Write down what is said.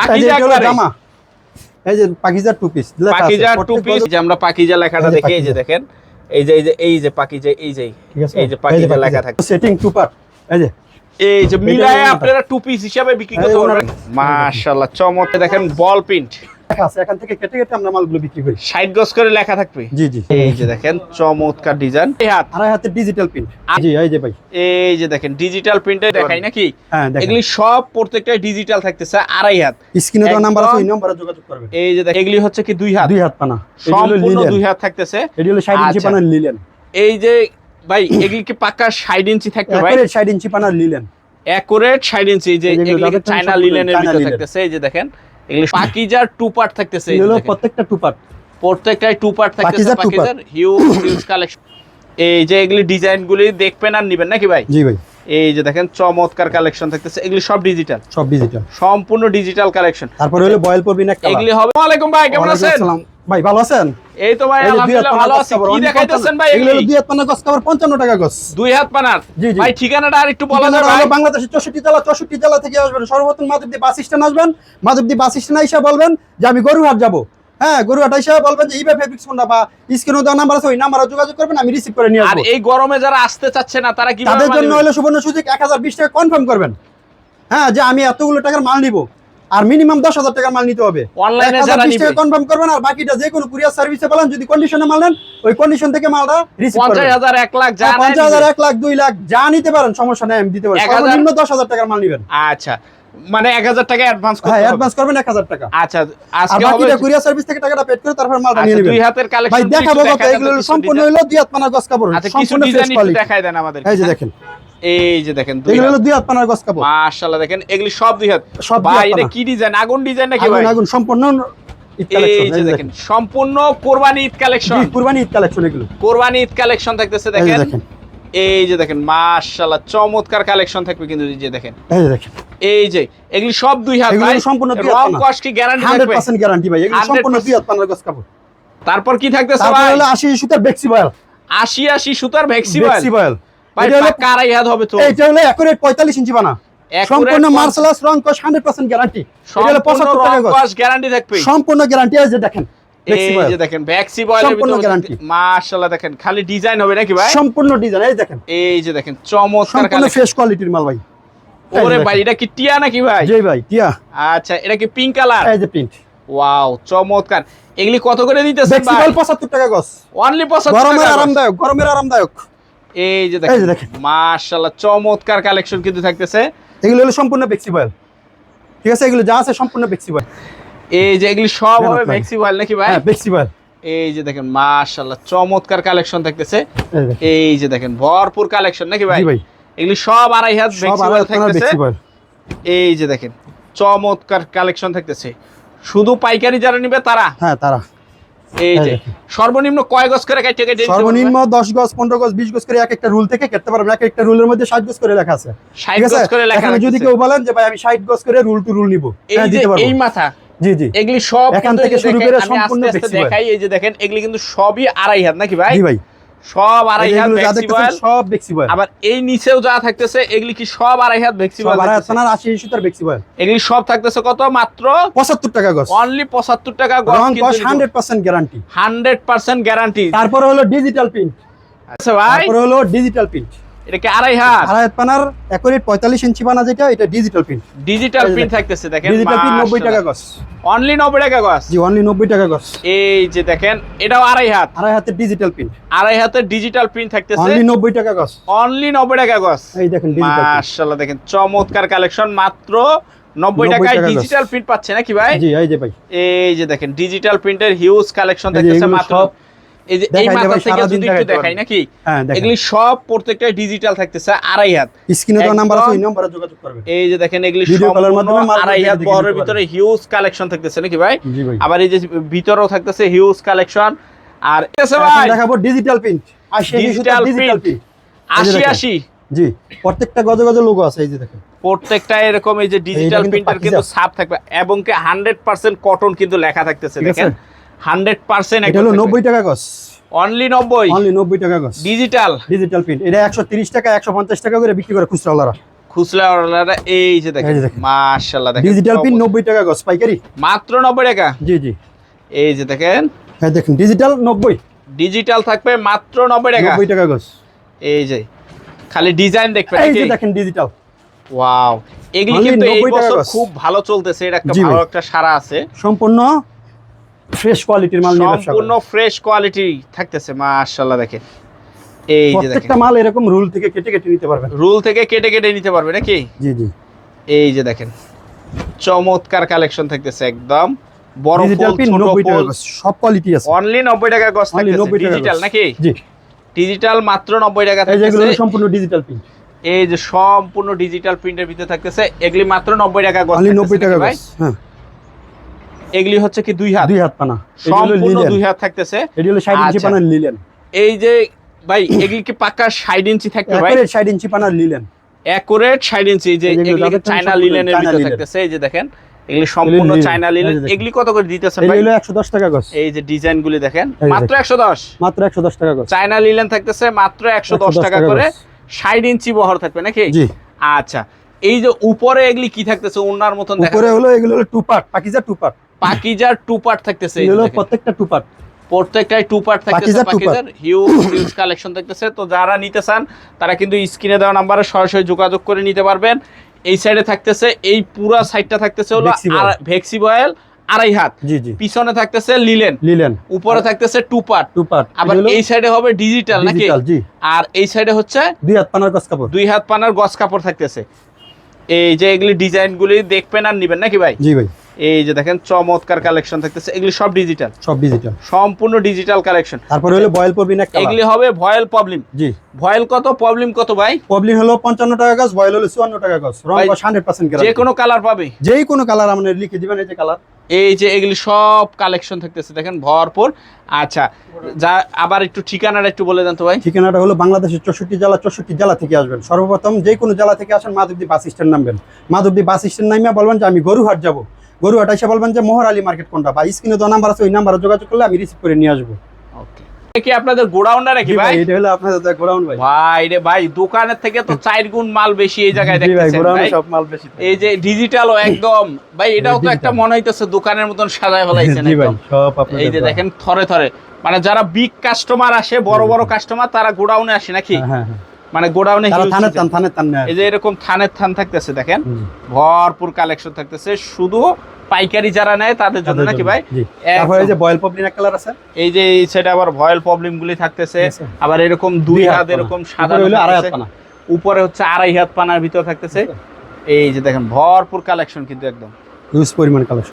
পাকিজা এটা হলো একবারে। জামা। এই যে পাকিজার two piece Pakiza two piece যে আমরা পাকিজা লেখাটা দেখে এই যে দেখেন। এই যে এই যে এই যে পাকিজা এই যে এই যে পাকিজা লেখা থাকে। সেটিং টু পার্ট এই যে। এই যে মিলায় আপনারা টু পিস হিসাবে বিক্রি করতে ওনাটা। পারবেন। মাশাআল্লাহ চমৎকার। দেখেন বল প্রিন্ট লেখা আছে এখান থেকে কেটে কেটে আমরা মালগুলো বিক্রি করি। সাইড গজ করে লেখা থাকবে? জি জি। এই যে দেখেন চমৎকার ডিজাইন। এই হাত। আড়াই হাতে ডিজিটাল প্রিন্ট জি এই যে ভাই। এই যে দেখেন ডিজিটাল প্রিন্টে দেখাই নাকি? হ্যাঁ এগুলি সব প্রত্যেকটাই ডিজিটাল থাকতেছে আড়াই হাত। স্ক্রিনে তো নাম্বার আছে নম্বরে যোগাযোগ করবেন। এই যে দেখেন এগুলি হচ্ছে কি দুই হাত? দুই হাত পানা। সম্পূর্ণ দুই হাত থাকতেছে। এটি হলো 60 ইঞ্চি আচ্ছা। পানার লিলেন এই যে ভাই এগুলি কি পাক্কা ষাট ইঞ্চি থাকবে ভাই? একেবারে 60 ইঞ্চি পানার লিলেন অ্যাকুরেট ইঞ্চি যে এগুলি চায়না লিলেনের ভিতর। থাকতেছে এই যে দেখেন। এগুলি পাকিজার টু পার্ট থাকতেছে এই যে প্রত্যেকটা টু পার্ট প্রত্যেকটাই টু পার্ট থাকতেছে পাকিজার হিউজ হিউজ কালেকশন এই যে এগুলি ডিজাইন গুলি দেখবেন আর নিবেন নাকি ভাই? জি ভাই। এই যে দেখেন চমৎকার কালেকশন থাকতেছে। এগুলি সব ডিজিটাল সব ডিজিটাল সম্পূর্ণ ডিজিটাল কালেকশন তারপরে হলো বয়েল পরবিন একটা এগুলি হবে ওয়ালাইকুম ভাই কেমন আছেন? ভাই ভালো আছেন? এই তো ভাই আলহামদুলিল্লাহ ভালো আছি। কি দেখাইতেছেন ভাই এগুলো? দুই হাত পানা গছ কাপড় 55 টাকা গছ। দুই হাত পানার। ভাই ঠিকানাটা আর একটু বলা ঠিকানা ভাই। বাংলাদেশের চৌষট্টি জেলা চৌষট্টি জেলা থেকে আসবেন। সর্বপ্রথম মাধবদী বাস স্ট্যান্ড আসবেন। মাধবদী বাস স্ট্যান্ড এসে বলবেন যে আমি গরুহাট যাব। হ্যাঁ গরুহাট এসে বলবেন যে ইবে ফেব্রিক্স কোনটা বা স্ক্রিনে দেওয়া নাম্বার আছে ওই নাম্বারে যোগাযোগ করবেন আমি রিসিভ করে নিয়ে আর এই গরমে যারা আসতে চাচ্ছে না তারা কি তাদের জন্য হলো সুবর্ণ সুযোগ এক হাজার বিশ টাকা কনফার্ম করবেন। হ্যাঁ যে আমি এতগুলো টাকার মাল নিব। আর মিনিমাম দশ হাজার টাকার মাল নিতে হবে। অনলাইনে কনফার্ম করবেন আর বাকিটা যে কোনো কুরিয়ার সার্ভিসে বলেন যদি কন্ডিশনে মাল নেন ওই কন্ডিশন থেকে মালটা পঞ্চাশ হাজার এক লাখ হ্যাঁ, পঞ্চাশ হাজার এক লাখ দুই লাখ যা নিতে পারেন সমস্যা নেই আমি দিতে পারি সর্বনিম্ন দশ হাজার টাকার মাল নিবেন। আচ্ছা মানে এক হাজার টাকা অ্যাডভান্স হ্যাঁ করতে অ্যাডভান্স করবেন এক হাজার টাকা। আচ্ছা আজকে হবে বাকিটা কুরিয়ার সার্ভিস থেকে টাকাটা পেড করে তারপর মালটা নিয়ে আচ্ছা, নেবেন। দুই হাতের ভাই দেখাবো কত এগুলো সম্পূর্ণ হলো দুই হাত পানার গস কাপড় আচ্ছা কিছু সম্পূর্ণ ফ্রেশ ডিজাইন কোয়ালিটি দেখাই দেন আমাদের এই যে দেখেন। এই যে দেখেন দুই এগুলো হাত। হলো দুই হাত পানার গস কাপড়। মাশাআল্লাহ দেখেন এগুলি সব দুই হাত। সব ভাই এটা কি ডিজাইন আগুন ডিজাইন নাকি ভাই? আগুন সম্পূর্ণ এই যে দেখেন সম্পূর্ণ কোরবানি ঈদ কালেকশন কুরবানি ঈদ কালেকশন এগুলো। কোরবানি ঈদ কালেকশন থাকতেছে দেখেন। এই যে দেখেন মাশাআল্লাহ চমৎকার কালেকশন থাকবে কিন্তু এই যে দেখেন। এই যে দেখেন। এই যে এগুলি সব দুই হাত ভাই। সম্পূর্ণ রং পানা। কস কি গ্যারান্টি থাকবে? পার্সেন্ট গ্যারান্টি ভাই। এগুলো সম্পূর্ণ দুই হাত পানার গস কাপড়। তারপর কি থাকতেছে তারপরে ভাই? হলো আশি সুতার বেক্সি বয়াল। আশি আশি সুতার ভ্যাক্সিবল বেক্সি বয়াল। এটা হলো একুরেট পঁয়তাল্লিশ ইঞ্চি বানা। সম্পূর্ণ মার্শালাস রং কস হান্ড্রেড পার্সেন্ট গ্যারান্টি এটা হলো পঁচাত্তর টাকা গ্যারান্টি থাকবে সম্পূর্ণ গ্যারান্টি আছে দেখেন এই যে দেখেন ভ্যাক্সি বয়েলের সম্পূর্ণ ভিতরে মাশাআল্লাহ দেখেন খালি ডিজাইন হবে নাকি ভাই? সম্পূর্ণ ডিজাইন এই দেখেন। এই যে দেখেন চমৎকার সম্পূর্ণ কালেকশন ফ্রেশ কোয়ালিটির মাল ভাই। ওরে ভাই এটা কি টিয়া নাকি ভাই? জি ভাই টিয়া। আচ্ছা এটা কি পিঙ্ক কালার এই যে প্রিন্ট ওয়াও চমৎকার। এগুলি কত করে দিতেছেন ভাই? টাকা অনলি গরমের 75 আরামদায়ক গরমের আরামদায়ক। এই যে দেখেন। মাশাআল্লাহ চমৎকার কালেকশন কিন্তু থাকতেছে। এগুলো হলো সম্পূর্ণ ঠিক আছে এগুলো যা আছে সম্পূর্ণ এই যে এগুলি সব হবে নাকি ভাই? হ্যাঁ এই যে দেখেন মাশাআল্লাহ চমৎকার কালেকশন থাকতেছে। এই যে দেখেন। ভরপুর কালেকশন নাকি ভাই? ভাই। এগুলি সব আড়াই হাত থাকতেছে। এই যে দেখেন চমৎকার কালেকশন থাকতেছে। শুধু পাইকারি যারা নিবে তারা? হ্যাঁ তারা। এই যে সর্বনিম্ন কয় গজ করে কেটে কেটে সর্বনিম্ন দশ গজ পনেরো গজ বিশ গজ করে এক একটা রুল থেকে কেটে পারবেন। এক একটা রুলের মধ্যে ষাট গজ করে লেখা আছে। ষাট ঠিক আছে? গজ করে লেখা আছে যদি কেউ বলেন যে ভাই আমি ষাট গজ করে রুল টু রুল নিব। এই হ্যাঁ দিতে পারব। এই মাথা জি জি। এগুলি সব এখান থেকে শুরু করে সম্পূর্ণ। দেখাই এই যে দেখেন এগুলি কিন্তু সবই আড়াই হাত নাকি ভাই? জি ভাই। সব আড়াই হাত দেখতেছেন সব ভেক্সিবল আবার এই নিচেও যা থাকতেছে এগুলি কি সব আড়াই হাত ভেক্সিবল সব আড়াই হাত পানার আশি সুতার বেক্সি বয়াল। এগুলি সব থাকতেছে কত? মাত্র পঁচাত্তর টাকা গস অনলি পঁচাত্তর টাকা রং কস hundred percent guarantee hundred percent guarantee তারপরে হলো ডিজিটাল প্রিন্ট আচ্ছা ভাই। তারপর হলো ডিজিটাল প্রিন্ট এটা কি আড়াই হাত? আড়াই হাত পানার একুরেট ইঞ্চি পানা যেটা এটা ডিজিটাল প্রিন্ট ডিজিটাল প্রিন্ট থাকতেছে দেখেন ডিজিটাল প্রিন্ট নব্বই টাকা গজ। অনলি নব্বই টাকা গছ জি অনলি নব্বই টাকা গজ। এই যে দেখেন এটাও আড়াই হাত। আড়াই হাতের ডিজিটাল প্রিন্ট আড়াই হাতের ডিজিটাল প্রিন্ট থাকতেছে। অনলি নব্বই টাকা গজ। অনলি নব্বই টাকা গছ এই দেখেন ডিজিটাল মাশাআল্লাহ দেখেন চমৎকার কালেকশন মাত্র নব্বই 90 টাকায় টাকা ডিজিটাল প্রিন্ট পাচ্ছে নাকি ভাই? জি এই যে ভাই। এই যে দেখেন ডিজিটাল প্রিন্টের হিউজ কালেকশন থাকতেছে মাত্র এই যে এই মাথা থেকে যদি একটু দেখাই নাকি? এগুলি সব প্রত্যেকটাই ডিজিটাল থাকতেছে আড়াই হাত। স্ক্রিনে তো নাম্বার আছে ওই নম্বরে যোগাযোগ করবেন এই যে দেখেন এগুলি Video call এর সম্পূর্ণ আড়াই হাত বহরের ভিতরে হিউজ কালেকশন থাকতেছে নাকি ভাই? আবার এই যে ভিতরেও থাকতেছে হিউজ কালেকশন আর আছে ভাই দেখাবো ডিজিটাল প্রিন্ট ডিজিটাল প্রিন্ট আশি দেখেন। আশি। জি প্রত্যেকটা গজে গজে লোগো আছে এই যে দেখেন। প্রত্যেকটা এরকম এই যে ডিজিটাল প্রিন্টার কিন্তু ছাপ থাকবে এবং কি হান্ড্রেড পার্সেন্ট কটন কিন্তু লেখা থাকতেছে দেখেন? হান্ড্রেড পার্সেন্ট এটা হলো নব্বই টাকা অনলি নব্বই। অনলি নব্বই টাকা ডিজিটাল ডিজিটাল প্রিন্ট এটা একশো তিরিশ টাকা একশো পঞ্চাশ টাকা করে বিক্রি করে এই যে দেখেন। মাশাআল্লাহ ডিজিটাল নব্বই টাকা গজ পাইকারি? মাত্র নব্বই টাকা? জি জি। এই যে দেখেন। হ্যাঁ দেখেন ডিজিটাল নব্বই। ডিজিটাল থাকবে মাত্র নব্বই টাকা। নব্বই টাকা গজ। এই যে খালি ডিজাইন দেখবেন এই যে দেখেন ডিজিটাল ওয়াও এগুলি কিন্তু এই বছর খুব ভালো চলতেছে এটা একটা ভালো একটা সারা আছে। সম্পূর্ণ ফ্রেশ কোয়ালিটির মাল সম্পূর্ণ ফ্রেশ কোয়ালিটি থাকতেছে মাশাআল্লাহ দেখেন। এই যে দেখেন। প্রত্যেকটা মাল এরকম রুল থেকে কেটে কেটে নিতে পারবেন। রুল থেকে কেটে কেটে নিতে পারবে নাকি? জি জি। এই যে দেখেন চমৎকার কালেকশন থাকতেছে একদম। বড় ডিজিটাল পিন ছোট নব্বই টাকা ফুল সব কোয়ালিটি আছে। অনলি 90 টাকা Only থাকতেছে। ডিজিটাল নাকি? জি। ডিজিটাল মাত্র 90 টাকা এই যেগুলো সম্পূর্ণ ডিজিটাল পিন এই যে সম্পূর্ণ ডিজিটাল প্রিন্টের ভিতরে থাকতেছে। এগুলি মাত্র 90 টাকা থাকতেছে নব্বই টাকা নাকি ভাই? গজ হ্যাঁ। এগুলি হচ্ছে কি দুই হাত? দুই হাত পানা। সম্পূর্ণ দুই হাত থাকতেছে। এটি হলো ষাট ইঞ্চি। পানার লিলেন এই যে ভাই এগুলি কি পাক্কা 60 ইঞ্চি থাকবে ভাই একেবারে ষাট ইঞ্চি পানার লিলেন অ্যাকুরেট 60 ইঞ্চি এই যে এগুলি চায়না লিলেনের ভিতরে থাকতেছে? এই যে দেখেন এগুলি সম্পূর্ণ চায়না দেখেন। এগুলি কত করে দিতেছেন ভাই? একশো দশ টাকা গজ। এই যে ডিজাইন গুলি দেখেন মাত্র একশো দশ। মাত্র একশো দশ টাকা গজ। চায়না লিলেন থাকতেছে মাত্র একশো দশ 110 টাকা করে গজ। ষাট ইঞ্চি বহর থাকবে নাকি? জি। আচ্ছা এই যে উপরে এগুলি কি থাকতেছে ওনার মতন দেখা উপরে হলো এগুলো হলো two part Pakiza two part পাকিজার two part থাকতেছে এগুলো প্রত্যেকটা টু পার্ট প্রত্যেকটাই টু পার্ট থাকতেছে পাকিজার হিউজ হিউজ কালেকশন থাকতেছে। তো যারা নিতে চান তারা কিন্তু স্ক্রিনে দেওয়া নাম্বারে সরাসরি যোগাযোগ করে নিতে পারবেন। এই সাইডে থাকতেছে এই পুরা সাইডটা থাকতেছে হলো ভেক্সি বয়েল আড়াই হাত। জি জি। পিছনে থাকতেছে লিলেন লিলেন উপরে থাকতেছে টু পার্ট টু পার্ট আবার এই সাইডে হবে ডিজিটাল নাকি? ডিজিটাল জি। আর এই সাইডে হচ্ছে দুই হাত পানার গজ কাপড়। দুই হাত পানার গস কাপড় থাকতেছে। এই যে এগুলি ডিজাইনগুলি দেখবেন আর নিবেন নাকি ভাই? জি ভাই। এই যে দেখেন চমৎকার কালেকশন থাকতেছে। এগুলি সব ডিজিটাল সব ডিজিটাল সম্পূর্ণ ডিজিটাল কালেকশন তারপরে হলো ভয়েল পবিন একটা এগুলি হবে ভয়েল প্রবলেম জি। ভয়েল কত? প্রবলেম কত ভাই? পবলিন হলো পঞ্চান্ন টাকা গজ ভয়েল হলো চুয়ান্ন টাকা গজ। রং ভাই, গজ হান্ড্রেড পার্সেন্ট যে কোনো কালার পাবে। যেই কোনো কালার আপনার লিখে দিবেন এই যে কালার এই যে এগুলি সব কালেকশন থাকতেছে দেখেন ভরপুর। আচ্ছা যা আবার একটু ঠিকানাটা একটু বলে দেন তো ভাই। ঠিকানাটা হলো বাংলাদেশের চৌষট্টি জেলা চৌষট্টি জেলা থেকে আসবেন। সর্বপ্রথম যে কোনো জেলা থেকে আসেন মাধবদী বাস স্ট্যান্ড নামবেন। মাধবদী বাস স্ট্যান্ড নামিয়া বলবেন যে আমি গরুহাট যাব। গরুহাট এসে বলবেন যে মোহর আলী মার্কেট কোনটা? বা স্ক্রিনে তো নাম্বার আছে ওই নাম্বারে যোগাযোগ করলে আমি রিসিভ করে নিয়ে আসব। ওকে কি আপনাদের গোডাউনটা নাকি ভাই ভাই? এটা হলো আপনাদের গোডাউন ভাই। ভাই রে ভাই দোকানের থেকে তো চার গুণ মাল বেশি এই জায়গায় দেখতেছেন ভাই। সব মাল বেশি এই যে ডিজিটালও একদম। ভাই এটাও তো একটা মনে হইতেছে দোকানের মতন সাজায় ফেলাইছেন একদম। সব আপনাদের এই যে দেখেন থরে থরে। মানে যারা বিগ কাস্টমার আসে বড় বড় কাস্টমার তারা গোডাউনে আসে নাকি? হ্যাঁ, হ্যাঁ, হ্যাঁ। মানে গোডাউনে থানের থান থানের থান এই যে এরকম থানের থান থাকতেছে দেখেন। ভরপুর কালেকশন থাকতেছে। শুধু পাইকারি যারা নেয় তাদের জন্য নাকি ভাই? তারপরে এই যে বয়েল পপলিন এক কালার আছে? এই যে এই সাইডে আবার ভয়েল প্রবলেম গুলি থাকতেছে আবার এরকম দুই হাত এরকম সাদা আড়াই হাত পানা। উপরে হচ্ছে আড়াই হাত পানার ভিতর থাকতেছে। এই যে দেখেন ভরপুর কালেকশন কিন্তু একদম। হিউজ পরিমাণ কালেকশন